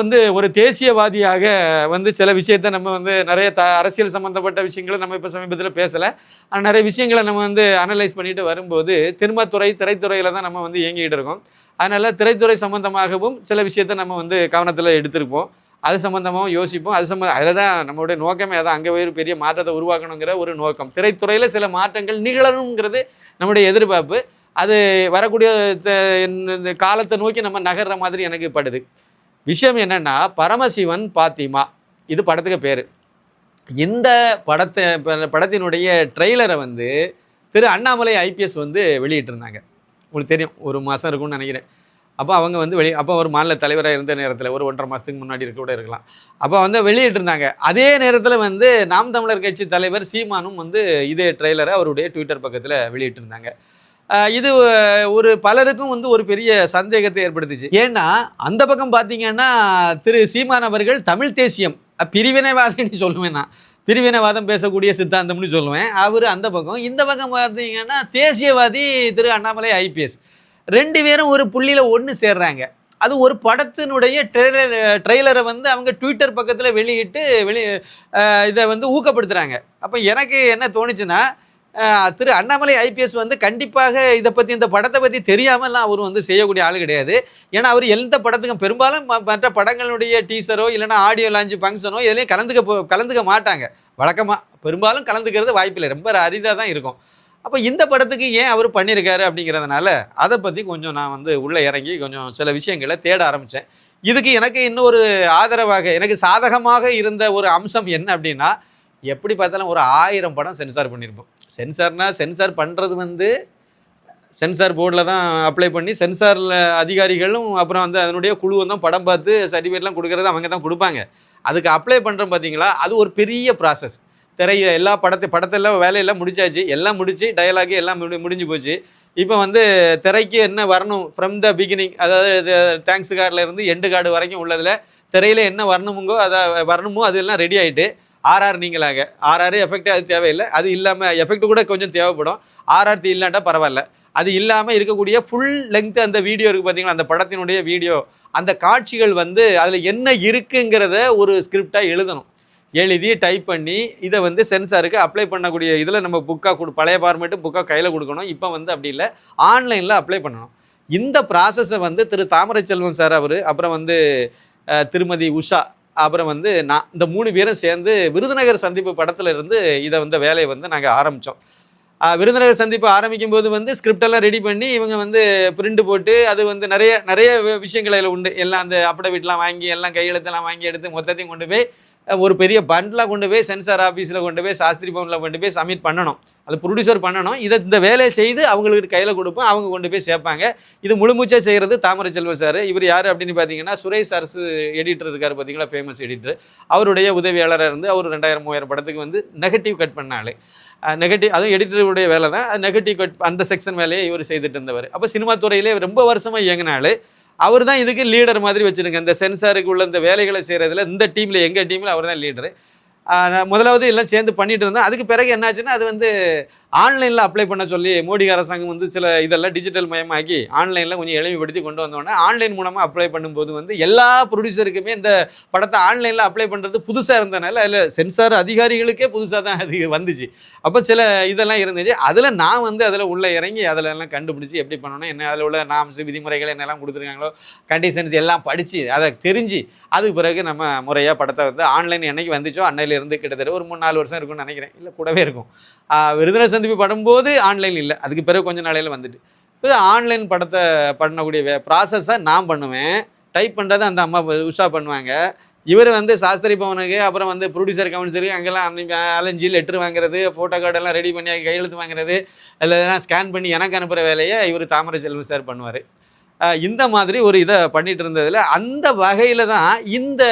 வந்து ஒரு தேசியவாதியாக வந்து சில விஷயத்த நம்ம வந்து நிறைய த அரசியல் சம்மந்தப்பட்ட விஷயங்களை நம்ம இப்போ சமீபத்தில் பேசலை. ஆனால் நிறைய விஷயங்களை நம்ம வந்து அனலைஸ் பண்ணிட்டு வரும்போது திருமத்துறை திரைத்துறையில் தான் நம்ம வந்து இயங்கிட்டு இருக்கோம். அதனால் திரைத்துறை சம்மந்தமாகவும் சில விஷயத்த நம்ம வந்து கவனத்தில் எடுத்திருப்போம். அது சம்மந்தமாகவும் யோசிப்போம். அது சம்மந்தம் அதில் தான் நம்மளுடைய நோக்கமே அதான். அங்கே ஒரு பெரிய மாற்றத்தை உருவாக்கணுங்கிற ஒரு நோக்கம். திரைத்துறையில் சில மாற்றங்கள் நிகழணுங்கிறது நம்முடைய எதிர்பார்ப்பு. அது வரக்கூடிய த- இந்த காலத்தை நோக்கி நம்ம நகர்ற மாதிரி எனக்கு படுது. விஷயம் என்னென்னா பரமசிவன் பாத்திமா. இது படத்துக்கு பேர். இந்த படத்தை படத்தினுடைய ட்ரெய்லரை வந்து திரு அண்ணாமலை ஐபிஎஸ் வந்து வெளியிட்டிருந்தாங்க. உங்களுக்கு தெரியும் ஒரு மாதம் இருக்கும்னு நினைக்கிறேன். அப்போ அவங்க வந்து வெளி அப்போ ஒரு மாநில தலைவராக இருந்த நேரத்தில் ஒரு ஒன்றரை மாதத்துக்கு முன்னாடி இருக்க கூட இருக்கலாம். அப்போ வந்து வெளியிட்டிருந்தாங்க. அதே நேரத்தில் வந்து நாம் தமிழர் கட்சி தலைவர் சீமானும் வந்து இதே ட்ரெய்லரை அவருடைய ட்விட்டர் பக்கத்தில் வெளியிட்டிருந்தாங்க. இது ஒரு பலருக்கும் வந்து ஒரு பெரிய சந்தேகத்தை ஏற்படுத்துச்சு. ஏன்னா அந்த பக்கம் பார்த்தீங்கன்னா திரு சீமான் அவர்கள் தமிழ் தேசியம் அஹ், பிரிவினைவாதின்னு சொல்லுவேன் நான். பிரிவினைவாதம் பேசக்கூடிய சித்தாந்தம்னு சொல்லுவேன். அவர் அந்த பக்கம். இந்த பக்கம் பார்த்தீங்கன்னா தேசியவாதி திரு அண்ணாமலை ஐபிஎஸ். ரெண்டு பேரும் ஒரு புள்ளியில் ஒன்று சேர்றாங்க. அது ஒரு படத்தினுடைய ட்ரெய்லர் ட்ரெய்லரை வந்து அவங்க ட்விட்டர் பக்கத்தில் வெளியிட்டு வெளி இதை வந்து ஊக்கப்படுத்துகிறாங்க அப்போ எனக்கு என்ன தோணுச்சுன்னா திரு அண்ணாமலை ஐபிஎஸ் வந்து கண்டிப்பாக இதை பற்றி இந்த படத்தை பற்றி தெரியாமலாம் அவர் வந்து செய்யக்கூடிய ஆள் கிடையாது. ஏன்னா அவர் எந்த படத்துக்கும் பெரும்பாலும் ம- மற்ற படங்களுடைய டீசரோ இல்லைனா ஆடியோ லான்ச் ஃபங்க்ஷனோ இதுலேயும் கலந்துக்க கலந்துக்க மாட்டாங்க. வழக்கமாக பெரும்பாலும் கலந்துக்கிறது வாய்ப்பில்லை. ரொம்ப அரிதாக தான் இருக்கும். அப்போ இந்த படத்துக்கு ஏன் அவர் பண்ணியிருக்காரு அப்படிங்கிறதுனால அதை பற்றி கொஞ்சம் நான் வந்து உள்ளே இறங்கி கொஞ்சம் சில விஷயங்களை தேட ஆரம்பித்தேன் இதுக்கு எனக்கு இன்னொரு ஆதரவாக எனக்கு சாதகமாக இருந்த ஒரு அம்சம் என்ன அப்படின்னா எப்படி பார்த்தாலும் ஒரு ஆயிரம் படம் சென்சார் பண்ணியிருப்போம் சென்சார்னால் சென்சார் பண்ணுறது வந்து சென்சார் போர்டில் தான் அப்ளை பண்ணி சென்சாரில் அதிகாரிகளும் அப்புறம் வந்து அதனுடைய குழுவும் தான் படம் பார்த்து சர்டிஃபிகேட்லாம் கொடுக்குறது அவங்க தான் கொடுப்பாங்க. அதுக்கு அப்ளை பண்ணுறோம் பார்த்தீங்களா? அது ஒரு பெரிய ப்ராசஸ் திரைய எல்லா படத்தை படத்தெல்லாம் வேலையெல்லாம் முடிச்சாச்சு. எல்லாம் முடிச்சு டயலாகு எல்லாம் முடி முடிஞ்சு போச்சு. இப்போ வந்து திரைக்கு என்ன வரணும்? ஃப்ரம் த பிகினிங் அதாவது தேங்க்ஸ் கார்டில் இருந்து எண்டு கார்டு வரைக்கும் உள்ளதில் திரையில் என்ன வரணுமுங்கோ அதை வரணுமோ அதெல்லாம் ரெடி ஆகிட்டு ஆர்ஆர் நீங்களாக ஆர்ஆர் எஃபெக்ட் அது தேவையில்லை. அது இல்லாமல் எஃபெக்ட் கூட கொஞ்சம் தேவைப்படும். ஆர்ஆர் இல்லாட்டா பரவாயில்ல. அது இல்லாமல் இருக்கக்கூடிய ஃபுல் லெங்த் அந்த வீடியோ இருக்குது பார்த்தீங்களா அந்த படத்தினுடைய வீடியோ அந்த காட்சிகள் வந்து அதில் என்ன இருக்குங்கிறத ஒரு ஸ்கிரிப்டாக எழுதணும். எழுதி டைப் பண்ணி இதை வந்து சென்சாருக்கு அப்ளை பண்ணக்கூடிய இதில் நம்ம புக்காக கொடு பழைய ஃபார்மேட்டு புக்காக கையில் கொடுக்கணும். இப்போ வந்து அப்படி இல்லை. ஆன்லைனில் அப்ளை பண்ணணும். இந்த ப்ராசஸை வந்து திரு தாமரை செல்வம் சார் அவர் அப்புறம் வந்து திருமதி உஷா அப்புறம் வந்து நான் இந்த மூணு பேரும் சேர்ந்து விருதுநகர் சந்திப்பு படத்துல இருந்து இதை வந்து வேலையை வந்து நாங்கள் ஆரம்பித்தோம் விருதுநகர் சந்திப்பு ஆரம்பிக்கும் போது வந்து ஸ்கிரிப்டெல்லாம் ரெடி பண்ணி இவங்க வந்து பிரிண்ட் போட்டு அது வந்து நிறைய நிறைய விஷயங்களில் விஷயங்கள் அதில் உண்டு. எல்லாம் அந்த அப்டவிட்லாம் வாங்கி எல்லாம் கையெழுத்தெல்லாம் வாங்கி எடுத்து மொத்தத்தையும் கொண்டு போய் ஒரு பெரிய பண்டில் கொண்டு போய் சென்சார் ஆஃபீஸில் கொண்டு போய் சாஸ்திரி பவனில் கொண்டு போய் சப்மிட் பண்ணணும். அது ப்ரொடியூசர் பண்ணணும். இதை இந்த வேலையை செய்து அவங்களுக்கு கையில் கொடுப்போம். அவங்க கொண்டு போய் சேர்ப்பாங்க. இது முழுமூச்சாக செய்கிறது தாமரை செல்வம் சார். இவர் யார் அப்படின்னு பார்த்தீங்கன்னா சுரேஷ் அரசு எடிட்டர் இருக்கார் பார்த்தீங்களா ஃபேமஸ் எடிட்டர் அவருடைய உதவியாளராக இருந்து அவர் ரெண்டாயிரம் மூவாயிரம் படத்துக்கு வந்து நெகட்டிவ் கட் பண்ணாள் நெகட்டிவ் அதுவும் எடிட்டருடைய வேலை தான் நெகட்டிவ் கட் அந்த செக்ஷன் வேலையை இவர் செய்துட்டு இருந்தவர். அப்போ சினிமா துறையிலே ரொம்ப வருஷமாக இயங்கினாள் அவர் தான் இதுக்கு லீடர் மாதிரி வச்சுருங்க இந்த சென்சாருக்கு உள்ள இந்த வேலைகளை செய்கிறதுல இந்த டீமில் எங்கள் டீமில் அவர் தான் லீடரு முதலாவது எல்லாம் சேர்ந்து பண்ணிட்டு இருந்தோம் அதுக்கு பிறகு என்னாச்சுன்னா அது வந்து ஆன்லைனில் அப்ளை பண்ண சொல்லி மோடி அரசாங்கம் வந்து சில இதெல்லாம் டிஜிட்டல் மயமாக்கி ஆன்லைனில் கொஞ்சம் எளிமைப்படுத்தி கொண்டு வந்தோடனே ஆன்லைன் மூலமாக அப்ளை பண்ணும்போது வந்து எல்லா ப்ரொடியூசருக்குமே இந்த படத்தை ஆன்லைனில் அப்ளை பண்ணுறது புதுசாக இருந்தனால அதில் சென்சார் அதிகாரிகளுக்கே புதுசாக தான் அது வந்துச்சு. அப்போ சில இதெல்லாம் இருந்துச்சு. அதில் நான் வந்து அதில் உள்ளே இறங்கி அதில் எல்லாம் கண்டுபிடிச்சி எப்படி பண்ணணும் என்ன அதில் உள்ள நாம்ஸ் விதிமுறைகள் என்னெல்லாம் கொடுத்துருக்காங்களோ கண்டிஷன்ஸ் எல்லாம் படித்து அதை தெரிஞ்சு அதுக்கு பிறகு நம்ம முறையாக படத்தை வந்து ஆன்லைன் என்னைக்கு வந்துச்சோ இருந்து கிட்டத்தட்ட ஒரு மூணு நாலு வருஷம் இருக்கும்னு நினைக்கிறேன். இல்லை கூடவே இருக்கும். ஆஹ் விருதுநகர் சந்திப்பு படும்போது ஆன்லைன் இல்லை. அதுக்கு பிறகு கொஞ்சம் நாளையில் வந்துட்டு. இப்போ ஆன்லைன் படத்தை பண்ணக்கூடிய வே ப்ராசஸை நான் பண்ணுவேன். டைப் பண்ணுறதை அந்த அம்மா உஷா பண்ணுவாங்க. இவர் வந்து சாஸ்திரி பவனுக்கு அப்புறம் வந்து ப்ரொடியூசர் கவுன்சிலுக்கு அங்கெல்லாம் அனுப்பி அலைஞ்சி லெட்ரு வாங்குறது ஃபோட்டோ கார்டெல்லாம் ரெடி பண்ணி கையெழுத்து வாங்குறது அதெல்லாம் ஸ்கேன் பண்ணி எனக்கு அனுப்புகிற வேலையை இவர் தாமரை செல்வம் சார் பண்ணுவார். இந்த மாதிரி ஒரு இதை பண்ணிகிட்டு இருந்ததில் அந்த வகையில் தான் இந்த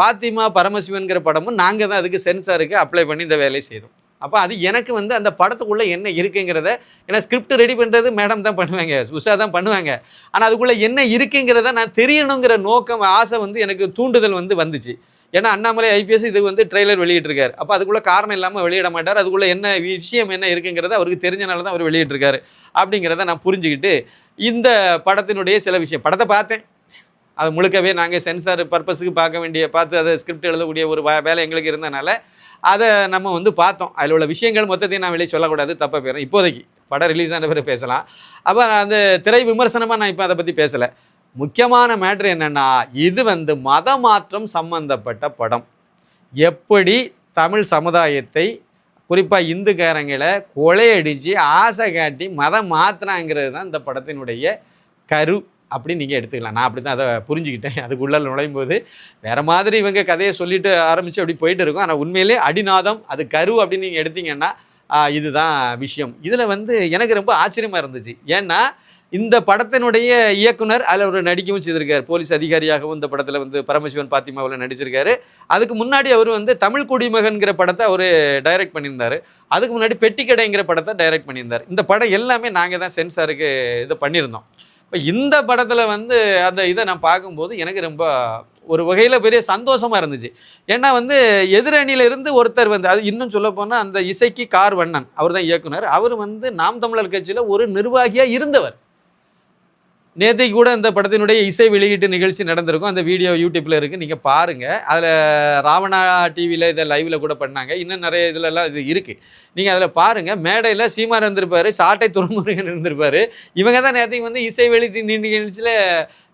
பாத்திமா பரமசிவன்கிற படமும் நாங்கள் தான் அதுக்கு சென்சாருக்கு அப்ளை பண்ணி இந்த வேலையை செய்தோம். அப்போ அது எனக்கு வந்து அந்த படத்துக்குள்ளே என்ன இருக்குங்கிறத ஏன்னா ஸ்கிரிப்ட் ரெடி பண்ணுறது மேடம் தான் பண்ணுவாங்க உஷா தான் பண்ணுவாங்க. ஆனால் அதுக்குள்ளே என்ன இருக்குங்கிறத நான் தெரியணுங்கிற நோக்கம் ஆசை வந்து எனக்கு தூண்டுதல் வந்து வந்துச்சு. ஏன்னா அண்ணாமலை ஐபிஎஸ் இது வந்து ட்ரெய்லர் வெளியிட்டிருக்காரு. அப்போ அதுக்குள்ளே காரணம் இல்லாமல் வெளியிட மாட்டார். அதுக்குள்ளே என்ன விஷயம் என்ன இருக்குங்கிறத அவருக்கு தெரிஞ்சனால தான் அவர் வெளியிட்டிருக்காரு. அப்படிங்கிறத நான் புரிஞ்சுக்கிட்டு இந்த படத்தினுடைய சில விஷயம் படத்தை பார்த்தேன். அது முழுக்கவே நாங்கள் சென்சார் பர்பஸுக்கு பார்க்க வேண்டிய பார்த்து அதை ஸ்கிரிப்ட் எழுதக்கூடிய ஒரு வேலை எங்களுக்கு இருந்தனால அதை நம்ம வந்து பார்த்தோம். அதில் உள்ள விஷயங்கள் மொத்தத்தையும் நான் வெளியே சொல்லக்கூடாது தப்பாக போயிடும் இப்போதைக்கு படம் ரிலீஸ் ஆன பிறகு பேசலாம். அப்போ அந்த திரை விமர்சனமாக நான் இப்போ அதை பற்றி பேசலை. முக்கியமான மேட்ரு என்னென்னா இது வந்து மத மாற்றம் சம்பந்தப்பட்ட படம். எப்படி தமிழ் சமுதாயத்தை குறிப்பாக இந்துக்காரங்களை கொலையடித்து ஆசை காட்டி மதம் மாற்றினாங்கிறது தான் இந்த படத்தினுடைய கரு. அப்படின்னு நீங்கள் எடுத்துக்கலாம். நான் அப்படி தான் அதை புரிஞ்சுக்கிட்டேன். அதுக்குள்ளே நுழையும் போது வேறு மாதிரி இவங்க கதையை சொல்லிட்டு ஆரம்பித்து அப்படி போயிட்டு இருக்கும். ஆனால் உண்மையிலே அடிநாதம் அது கரு அப்படின்னு நீங்கள் எடுத்தீங்கன்னா இதுதான் விஷயம். இதில் வந்து எனக்கு ரொம்ப ஆச்சரியமாக இருந்துச்சு. ஏன்னா இந்த படத்தினுடைய இயக்குனர் அதில் ஒரு நடிக்கவும் செய்திருக்கார். போலீஸ் அதிகாரியாகவும் இந்த படத்தில் வந்து பரமசிவன் பாத்திமாவில் நடிச்சிருக்காரு. அதுக்கு முன்னாடி அவர் வந்து தமிழ் குடிமகன்கிற படத்தை அவர் டைரக்ட் பண்ணியிருந்தார். அதுக்கு முன்னாடி பெட்டிக்கடைங்கிற படத்தை டைரக்ட் பண்ணியிருந்தார். இந்த படம் எல்லாமே நாங்கள் தான் சென்சாருக்கு இது பண்ணியிருந்தோம். இப்போ இந்த படத்தில் வந்து அந்த இதை நான் பார்க்கும்போது எனக்கு ரொம்ப ஒரு வகையில் பெரிய சந்தோஷமாக இருந்துச்சு. ஏன்னா வந்து எதிரணியிலிருந்து ஒருத்தர் வந்து அது இன்னும் சொல்ல போனால் அந்த இசைக்கு கார் வண்ணன் அவர் தான் இயக்குனர். அவர் வந்து நாம் தமிழர் கட்சியில் ஒரு நிர்வாகியாக இருந்தவர். நேற்று கூட இந்த படத்தினுடைய இசை வெளியீட்டு நிகழ்ச்சி நடந்திருக்கும். அந்த வீடியோ யூடியூப்பில் இருக்குது நீங்கள் பாருங்கள் அதில் ராவணா டிவியில் இதை லைவில் கூட பண்ணாங்க. இன்னும் நிறைய இதுலலாம் இது இருக்குது நீங்கள் அதில் பாருங்கள் மேடையில் சீமான் இருந்திருப்பாரு. சாட்டை துறைமுருகன் இருந்திருப்பார். இவங்க தான் நேற்றைக்கு வந்து இசை வெளியீட்டு நிகழ்ச்சியில்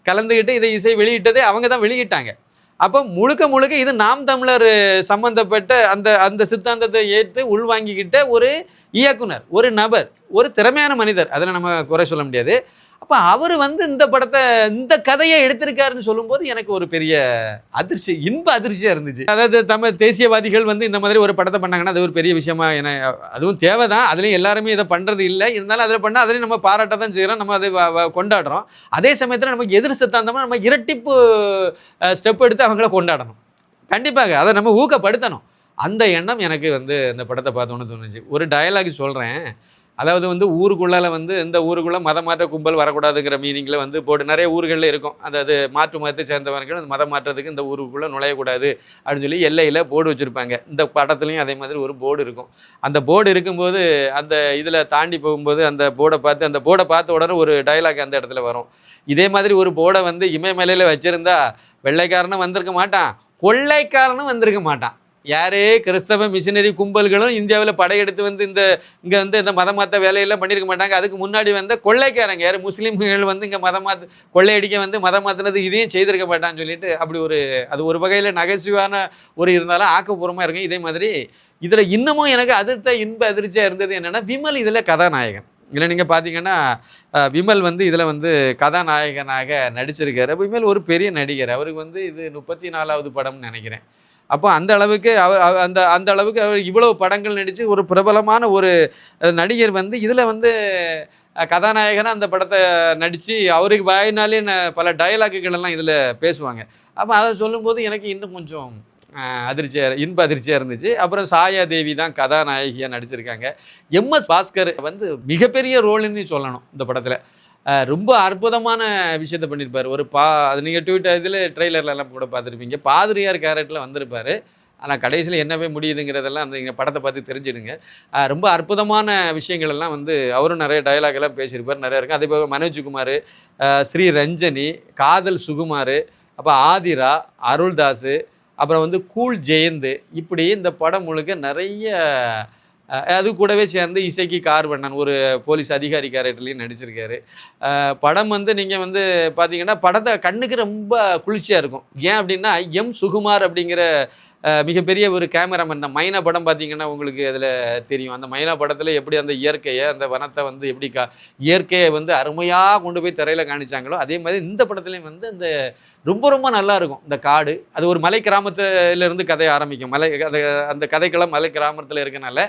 கலந்துக்கிட்டு இதை இசை வெளியிட்டதே அவங்க தான் வெளியிட்டாங்க. அப்போ முழுக்க முழுக்க இது நாம் தமிழர் சம்பந்தப்பட்ட அந்த அந்த சித்தாந்தத்தை ஏற்று உள்வாங்கிக்கிட்ட ஒரு இயக்குனர் ஒரு நபர் ஒரு திறமையான மனிதர். அதில் நம்ம குறை சொல்ல முடியாது. அப்போ அவர் வந்து இந்த படத்தை இந்த கதையை எடுத்திருக்காருன்னு சொல்லும்போது எனக்கு ஒரு பெரிய அதிர்ச்சி இன்ப அதிர்ச்சியாக இருந்துச்சு. அதாவது தமிழ் தேசியவாதிகள் வந்து இந்த மாதிரி ஒரு படத்தை பண்ணாங்கன்னா அது ஒரு பெரிய விஷயமா என அதுவும் தேவை தான் அதுலேயும் எல்லாருமே இதை பண்ணுறது இல்லை. இருந்தாலும் அதில் பண்ணால் அதுலேயும் நம்ம பாராட்ட தான் செய்கிறோம் நம்ம அதை கொண்டாடுறோம். அதே சமயத்தில் நமக்கு எதிர் சித்தாந்தமாக நம்ம இரட்டிப்பு ஸ்டெப் எடுத்து அவங்கள கொண்டாடணும். கண்டிப்பாக அதை நம்ம ஊக்கப்படுத்தணும். அந்த எண்ணம் எனக்கு வந்து இந்த படத்தை பார்த்தோன்னு தோணுச்சு. ஒரு டயலாக் சொல்கிறேன் அதாவது வந்து ஊருக்குள்ளால வந்து இந்த ஊருக்குள்ளே மத மாற்ற கும்பல் வரக்கூடாதுங்கிற மீனிங்கில் வந்து போட்டு நிறைய ஊர்களில் இருக்கும். அதாவது மாற்று மதத்தை சேர்ந்தவர்கள் அந்த மதம் மாற்றத்துக்கு இந்த ஊருக்குள்ளே நுழையக்கூடாது அப்படின்னு சொல்லி எல்லையில் போர்டு வச்சுருப்பாங்க. இந்த படத்துலையும் அதே மாதிரி ஒரு போர்டு இருக்கும். அந்த போர்டு இருக்கும்போது அந்த இதில் தாண்டி போகும்போது அந்த போர்டை பார்த்து அந்த போர்டை பார்த்த உடனே ஒரு டயலாக் அந்த இடத்துல வரும். இதே மாதிரி ஒரு போர்டை வந்து இமயமலையில் வச்சுருந்தா வெள்ளைக்காரனும் வந்திருக்க மாட்டான் கொள்ளைக்காரனும் வந்திருக்க மாட்டான். யாரே கிறிஸ்தவ மிஷினரி கும்பல்களும் இந்தியாவில் படையெடுத்து வந்து இந்த இங்கே வந்து இந்த மத மாற்ற வேலையெல்லாம் பண்ணியிருக்க மாட்டாங்க. அதுக்கு முன்னாடி வந்த கொள்ளைக்காரங்க யார்? முஸ்லீம்கள் வந்து இங்கே மத மாற்று கொள்ளையடிக்க வந்து மதம் மாற்றினது இதையும் செய்திருக்க மாட்டான்னு சொல்லிட்டு அப்படி ஒரு அது ஒரு வகையில் நகைச்சுவான ஒரு இருந்தாலும் ஆக்கப்பூர்வமாக இருக்கும். இதே மாதிரி இதில் இன்னமும் எனக்கு அதிர்த்த இன்ப அதிர்ச்சியாக இருந்தது என்னென்னா விமல் இதில் கதாநாயகன். இதில் நீங்கள் பார்த்தீங்கன்னா விமல் வந்து இதில் வந்து கதாநாயகனாக நடிச்சிருக்காரு. விமல் ஒரு பெரிய நடிகர். அவருக்கு வந்து இது முப்பத்தி நாலாவது படம்னு நினைக்கிறேன். அப்போ அந்த அளவுக்கு அவர் அந்த அந்த அளவுக்கு அவர் இவ்வளவு படங்கள் நடித்து ஒரு பிரபலமான ஒரு நடிகர் வந்து இதில் வந்து கதாநாயகனாக அந்த படத்தை நடித்து அவருக்கு வாயினாலே பல டயலாக்குகள் எல்லாம் இதில் பேசுவாங்க. அப்போ அதை சொல்லும்போது எனக்கு இன்னும் கொஞ்சம் அதிர்ச்சியாக இன்ப அதிர்ச்சியாக இருந்துச்சு. அப்புறம் சாயா தேவி தான் கதாநாயகியாக நடிச்சிருக்காங்க. எம்எஸ் பாஸ்கர் வந்து மிகப்பெரிய ரோல்னு சொல்லணும் இந்த படத்தில். ரொம்ப அற்புதமான விஷயத்த பண்ணியிருப்பார் ஒரு பா அது நீங்கள் ட்விட்டர் இதில் ட்ரெய்லர்லாம் கூட பார்த்துருப்பீங்க. பாதிரியார் கேரக்டரில் வந்திருப்பார். ஆனால் கடைசியில் என்னவே முடியுதுங்கிறதெல்லாம் அந்த இங்கே படத்தை பார்த்து தெரிஞ்சிடுங்க. ரொம்ப அற்புதமான விஷயங்கள் எல்லாம் வந்து அவரும் நிறைய டயலாக் எல்லாம் பேசியிருப்பார். நிறையா இருக்கும் அதே போக மனோஜ்குமார் ஸ்ரீ ரஞ்சனி காதல் சுகுமார் அப்போ ஆதிரா அருள்தாஸ் அப்புறம் வந்து கூல் ஜெயந்த். இப்படி இந்த படம் முழுக்க நிறைய அது கூடவே சேர்ந்து இசைக்கு கார்வண்ணன் ஒரு போலீஸ் அதிகாரி கேரக்டர்லையும் நடிச்சிருக்காரு படம் வந்து நீங்கள் வந்து பார்த்தீங்கன்னா படத்தை கண்ணுக்கு ரொம்ப குளிர்ச்சியாக இருக்கும். ஏன் அப்படின்னா எம் சுகுமார் அப்படிங்கிற மிகப்பெரிய ஒரு கேமராமேன் இந்த மைனா படம் பார்த்தீங்கன்னா உங்களுக்கு அதில் தெரியும். அந்த மைனா படத்தில் எப்படி அந்த இயற்கையை அந்த வனத்தை வந்து எப்படி கா இயற்கையை வந்து அருமையாக கொண்டு போய் திரையில் காணிச்சாங்களோ அதே மாதிரி இந்த படத்துலையும் வந்து அந்த ரொம்ப ரொம்ப நல்லா இருக்கும். இந்த காடு அது ஒரு மலை கிராமத்துலேருந்து கதையை ஆரம்பிக்கும். மலை அந்த அந்த கதைக்களம் மலை கிராமத்தில் இருக்கனால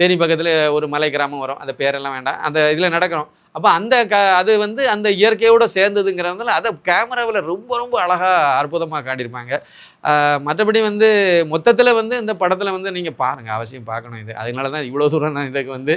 தேனி பக்கத்தில் ஒரு மலை கிராமம் வரும். அந்த பேரெல்லாம் வேண்டாம். அந்த இதில் நடக்கிறோம். அப்போ அந்த க அது வந்து அந்த இயற்கையோடு சேர்ந்ததுங்கிறதுனால அதை கேமராவில் ரொம்ப ரொம்ப அழகாக அற்புதமாக காட்டியிருப்பாங்க. மற்றபடி வந்து மொத்தத்தில் வந்து இந்த படத்தில் வந்து நீங்கள் பாருங்கள் அவசியம் பார்க்கணும் இது. அதனால தான் இவ்வளோ தூரம் நான் இதுக்கு வந்து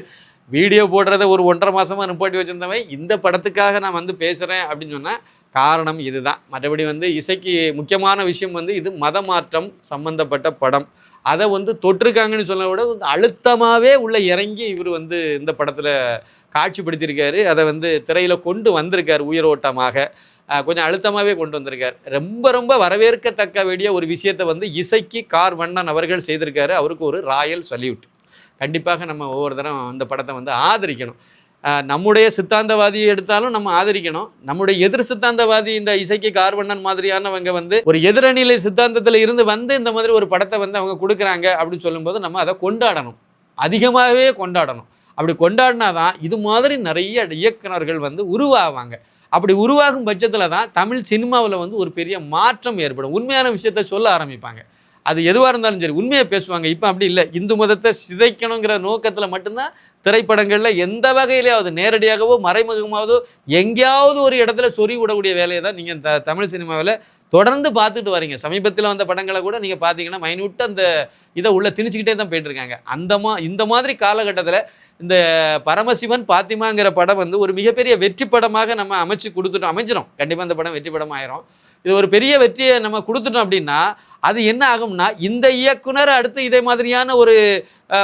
வீடியோ போடுறத ஒரு ஒன்றரை மாதமாக நிப்பாட்டி வச்சிருந்தவன். இந்த படத்துக்காக நான் வந்து பேசுகிறேன் அப்படின்னு சொன்னால் காரணம் இதுதான். மற்றபடி வந்து இசைக்கு முக்கியமான விஷயம் வந்து இது மதமாற்றம் சம்மந்தப்பட்ட சம்பந்தப்பட்ட படம். அதை வந்து தொட்டிருக்காங்கன்னு சொல்ல விட வந்து அழுத்தமாகவே உள்ள இறங்கி இவர் வந்து இந்த படத்தில் காட்சிப்படுத்தியிருக்காரு. அதை வந்து திரையில் கொண்டு வந்திருக்கார் உயிரோட்டமாக. கொஞ்சம் அழுத்தமாகவே கொண்டு வந்திருக்கார். ரொம்ப ரொம்ப வரவேற்கத்தக்க வேண்டிய ஒரு விஷயத்தை வந்து இசைக்கு கார் வண்ணன் அவர்கள் செய்திருக்காரு. அவருக்கு ஒரு ராயல் சல்யூட். கண்டிப்பாக நம்ம ஒவ்வொரு தரம் அந்த படத்தை வந்து ஆதரிக்கணும். நம்முடைய சித்தாந்தவாதியை எடுத்தாலும் நம்ம ஆதரிக்கணும். நம்முடைய எதிர் சித்தாந்தவாதி இந்த இசைக்கு கார்வண்ணன் மாதிரியானவங்க வந்து ஒரு எதிரணியில சித்தாந்தத்தில் இருந்து வந்து இந்த மாதிரி ஒரு படத்தை வந்து அவங்க கொடுக்குறாங்க அப்படின்னு சொல்லும்போது நம்ம அதை கொண்டாடணும். அதிகமாகவே கொண்டாடணும். அப்படி கொண்டாடினாதான் இது மாதிரி நிறைய இயக்குனர்கள் வந்து உருவாவாங்க. அப்படி உருவாகும் பட்சத்தில் தான் தமிழ் சினிமாவில் வந்து ஒரு பெரிய மாற்றம் ஏற்படும். உண்மையான விஷயத்த சொல்ல ஆரம்பிப்பாங்க. அது எதுவாக இருந்தாலும் சரி உண்மையை பேசுவாங்க. இப்போ அப்படி இல்லை. இந்து மதத்தை சிதைக்கணுங்கிற நோக்கத்தில் மட்டும்தான் திரைப்படங்களில் எந்த வகையிலேயாவது நேரடியாகவோ மறைமுகமாவதோ எங்கேயாவது ஒரு இடத்துல சொறி விடக்கூடிய வேலையை தான் நீங்கள் த தமிழ் சினிமாவில் தொடர்ந்து பார்த்துட்டு வரீங்க. சமீபத்தில் வந்த படங்களை கூட நீங்கள் பார்த்தீங்கன்னா மைனூட்டு அந்த இதை உள்ளே திணிச்சுக்கிட்டே தான் போயிட்டுருக்காங்க. அந்த மா இந்த மாதிரி காலகட்டத்தில் இந்த பரமசிவன் பாத்திமாங்கிற படம் வந்து ஒரு மிகப்பெரிய வெற்றி படமாக நம்ம அமைச்சு கொடுத்துட்டோம். அமைஞ்சிரும். கண்டிப்பாக இந்த படம் வெற்றி படம் ஆயிரும். இது ஒரு பெரிய வெற்றியை நம்ம கொடுத்துட்டோம் அப்படின்னா அது என்ன ஆகும்னா இந்த இயக்குனர் அடுத்து இதே மாதிரியான ஒரு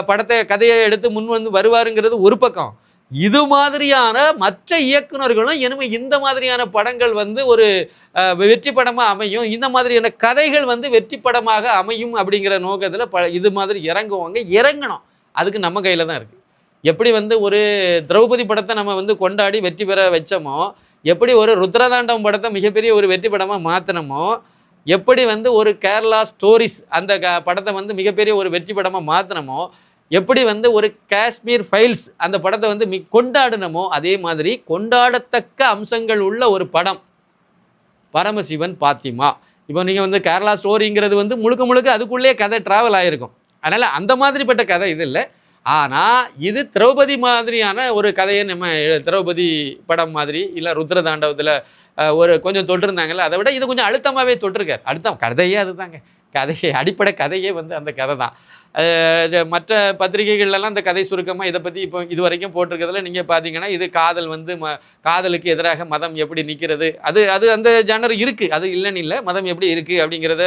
படத்தை கதையை எடுத்து முன் வந்து வருவாருங்கிறது ஒரு பக்கம். இது மாதிரியான மற்ற இயக்குனர்களும் இனிமே இந்த மாதிரியான படங்கள் வந்து ஒரு வெற்றி படமாக அமையும். இந்த மாதிரியான கதைகள் வந்து வெற்றி படமாக அமையும் அப்படிங்கிற நோக்கத்தில் ப இது மாதிரி இறங்குவாங்க. இறங்கணும். அதுக்கு நம்ம கையில் தான் இருக்குது எப்படி வந்து ஒரு திரௌபதி படத்தை நம்ம வந்து கொண்டாடி வெற்றி பெற வச்சோமோ எப்படி ஒரு ருத்ரதாண்டம் படத்தை மிகப்பெரிய ஒரு வெற்றி படமாக மாற்றினமோ எப்படி வந்து ஒரு கேரளா ஸ்டோரிஸ் அந்த க படத்தை வந்து மிகப்பெரிய ஒரு வெற்றி படமாக மாற்றினமோ எப்படி வந்து ஒரு காஷ்மீர் ஃபைல்ஸ் அந்த படத்தை வந்து மி கொண்டாடினமோ அதே மாதிரி கொண்டாடத்தக்க அம்சங்கள் உள்ள ஒரு படம். பரமசிவன் பாத்திமா. இப்போ நீங்கள் வந்து கேரளா ஸ்டோரிங்கிறது வந்து முழுக்க முழுக்க அதுக்குள்ளேயே கதை ட்ராவல் ஆகிருக்கும் அதனால் அந்த மாதிரிப்பட்ட கதை இது இல்லை. ஆனால் இது திரௌபதி மாதிரியான ஒரு கதையை நம்ம திரௌபதி படம் மாதிரி இல்லை ருத்ரதாண்டவத்தில் ஒரு கொஞ்சம் தொட்டிருந்தாங்கல்ல அதை விட இது கொஞ்சம் அழுத்தமாகவே தொட்டிருக்கார். அழுத்தம் கதையே அதுதாங்க. கதையை அடிப்படை கதையே வந்து அந்த கதை தான். மற்ற பத்திரிகைகள்லாம் இந்த கதை சுருக்கமாக இதை பற்றி இப்போ இது வரைக்கும் போட்டிருக்கிறதுல நீங்கள் பார்த்தீங்கன்னா இது காதல் வந்து ம காதலுக்கு எதிராக மதம் எப்படி நிற்கிறது அது அது அந்த ஜானர் இருக்குது அது இல்லைன்னு இல்லை மதம் எப்படி இருக்குது அப்படிங்கிறத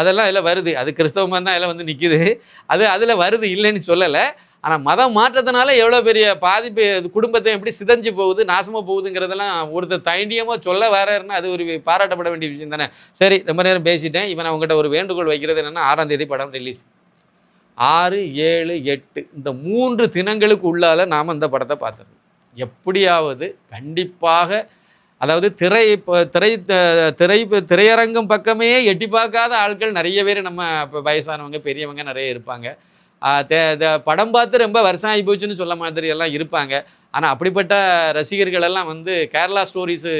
அதெல்லாம் அதில் வருது. அது கிறிஸ்தவமாக தான் இதில் வந்து நிற்கிது அது அதில் வருது இல்லைன்னு சொல்லலை. ஆனால் மதம் மாற்றத்தினால எவ்வளோ பெரிய பாதிப்பு குடும்பத்தை எப்படி சிதைஞ்சு போகுது நாசமாக போகுதுங்கிறதெல்லாம் ஒருத்தர் தைண்டியமாக சொல்ல வராருன்னா அது ஒரு பாராட்டப்பட வேண்டிய விஷயம் தானே. சரி ரொம்ப நேரம் பேசிட்டேன். இப்போ நான் உங்கள்கிட்ட ஒரு வேண்டுகோள் வைக்கிறது என்னென்னா ஆறாம் தேதி படம் ரிலீஸ் ஆறு ஏழு எட்டு இந்த மூன்று தினங்களுக்கு உள்ளால நாம் இந்த படத்தை பார்த்துருந்தோம் எப்படியாவது கண்டிப்பாக அதாவது திரை இப்போ திரை த- திரை திரையரங்கம் பக்கமே எட்டி பார்க்காத ஆட்கள் நிறைய பேர் நம்ம இப்போ வயசானவங்க பெரியவங்க நிறைய இருப்பாங்க. படம் பார்த்து ரொம்ப வருஷம் ஆகி போச்சுன்னு சொல்ல மாதிரி எல்லாம் இருப்பாங்க. ஆனால் அப்படிப்பட்ட ரசிகர்கள் எல்லாம் வந்து கேரளா ஸ்டோரிஸு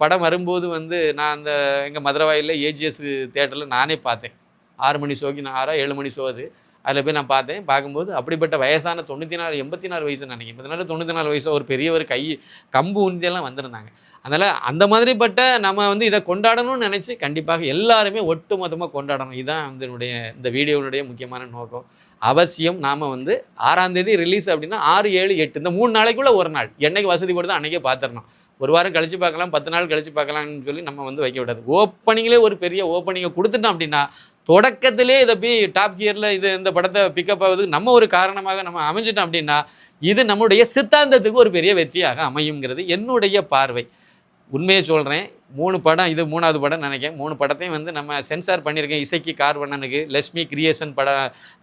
படம் வரும்போது வந்து நான் அந்த எங்கள் மதுரவாயில் ஏஜிஎஸ் தேட்டரில் நானே பார்த்தேன். ஆறு மணி ஷோக்கு நான் ஆறா ஏழு மணி ஷோ அது அதில் போய் நான் பார்த்தேன். பார்க்கும்போது அப்படிப்பட்ட வயசான தொண்ணூற்றி நாலு எண்பத்தி நாலு வயசு நினைக்கிறேன். பதினாலு தொண்ணூற்றி நாலு வயசு ஒரு பெரியவர் கை கம்பு உந்தியெல்லாம் வந்திருந்தாங்க. அதனால் அந்த மாதிரிப்பட்ட நம்ம வந்து இதை கொண்டாடணும்னு நினச்சி கண்டிப்பாக எல்லாருமே ஒட்டு மொத்தமாக கொண்டாடணும். இதுதான் வந்து என்னுடைய இந்த வீடியோனுடைய முக்கியமான நோக்கம். அவசியம் நாம் வந்து ஆறாம் தேதி ரிலீஸ் அப்படின்னா ஆறு ஏழு எட்டு இந்த மூணு நாளைக்குள்ளே ஒரு நாள். என்னைக்கு வசதி படுதோ அன்றைக்கே பார்த்துடணும் ஒரு வாரம் கழிச்சு பார்க்கலாம் பத்து நாள் கழிச்சு பார்க்கலாம்னு சொல்லி நம்ம வந்து வைக்க விடாது. ஓப்பனிங்லேயே ஒரு பெரிய ஓப்பனிங்கை கொடுத்துட்டோம் அப்படின்னா தொடக்கத்திலே இதை போய் டாப் கியரில் இது இந்த படத்தை பிக்கப் ஆகுதுக்கு நம்ம ஒரு காரணமாக நம்ம அமைஞ்சிட்டோம் அப்படின்னா இது நம்முடைய சித்தாந்தத்துக்கு ஒரு பெரிய வெற்றியாக அமையுங்கிறது என்னுடைய பார்வை. உண்மையை சொல்கிறேன் மூணு படம் இது மூணாவது படம் நினைக்கிறேன். மூணு படத்தையும் வந்து நம்ம சென்சார் பண்ணியிருக்கேன். இசைக்கு கார்வண்ணனுக்கு லட்சுமி கிரியேஷன் பட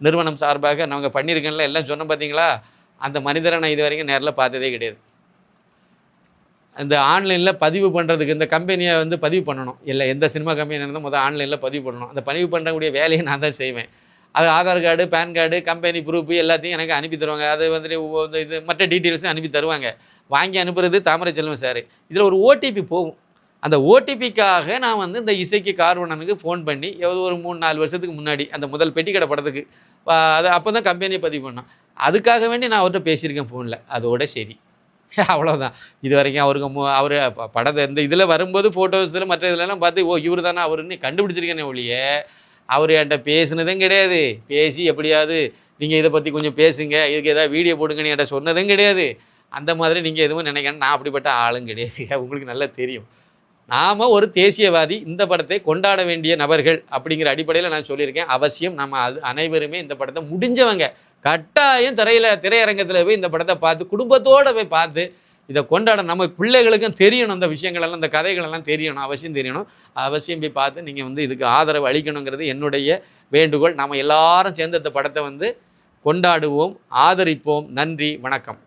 நிறுவனம் சார்பாக நாங்கள் பண்ணியிருக்கேன்ல எல்லாம் சொன்னோம் பார்த்தீங்களா? அந்த மனிதரை நான் இது வரைக்கும் நேரில் பார்த்ததே கிடையாது. இந்த ஆன்லைனில் பதிவு பண்ணுறதுக்கு இந்த கம்பெனியை வந்து பதிவு பண்ணணும். இல்லை எந்த சினிமா கம்பெனி இருந்தால் முதல் ஆன்லைனில் பதிவு பண்ணணும். அந்த பதிவு பண்ணக்கூடிய வேலையை நான் தான் செய்வேன். அது Aadhaar card PAN card company proof எல்லாத்தையும் எனக்கு அனுப்பி தருவாங்க. அது வந்துட்டு இந்த இது மற்ற டீட்டெயில்ஸும் அனுப்பி தருவாங்க. வாங்கி அனுப்புறது தாமரை செல்வம் சார். இதில் ஒரு ஓடிபி போகும். அந்த ஓடிபிக்காக நான் வந்து இந்த இசைக்கு கார்வனனுக்கு ஃபோன் பண்ணி எவ்வளோ ஒரு மூணு நாலு வருஷத்துக்கு முன்னாடி அந்த முதல் பெட்டிக்கடை படத்துக்கு. அது அப்போ தான் கம்பெனியை பதிவு பண்ணோம். அதுக்காக வேண்டி நான் அவர்கிட்ட பேசியிருக்கேன் ஃபோனில் அதோட சரி. அவ்வளோதான் இது வரைக்கும் அவருக்கு மு- அவர் படத்தை இந்த இதில் வரும்போது ஃபோட்டோஸில் மற்ற இதுலலாம் பார்த்து ஓ இவர் தானே அவருன்னு கண்டுபிடிச்சிருக்கேனே ஒழிய அவர் என்கிட்ட பேசினதும் கிடையாது. பேசி எப்படியாவது நீங்கள் இதை பற்றி கொஞ்சம் பேசுங்க. இதுக்கு ஏதாவது வீடியோ போடுங்கன்னு என்கிட்ட சொன்னதும் கிடையாது. அந்த மாதிரி நீங்கள் எதுவும் நினைக்கணும் நான் அப்படிப்பட்ட ஆளும் கிடையாது. உங்களுக்கு நல்லா தெரியும். நாம் ஒரு தேசியவாதி இந்த படத்தை கொண்டாட வேண்டிய நபர்கள் அப்படிங்கிற அடிப்படையில் நான் சொல்லியிருக்கேன். அவசியம் நம்ம அது அனைவருமே இந்த படத்தை முடிஞ்சவங்க கட்டாயம் திரையில் திரையரங்கத்தில் போய் இந்த படத்தை பார்த்து குடும்பத்தோடு போய் பார்த்து இதை கொண்டாட நம்ம பிள்ளைகளுக்கும் தெரியணும். அந்த விஷயங்களெல்லாம் இந்த கதைகளெல்லாம் தெரியணும் அவசியம் தெரியணும். அவசியம் போய் பார்த்து நீங்கள் வந்து இதுக்கு ஆதரவு அளிக்கணுங்கிறது என்னுடைய வேண்டுகோள். நம்ம எல்லாரும் சேர்ந்து இந்த படத்தை வந்து கொண்டாடுவோம் ஆதரிப்போம். நன்றி வணக்கம்.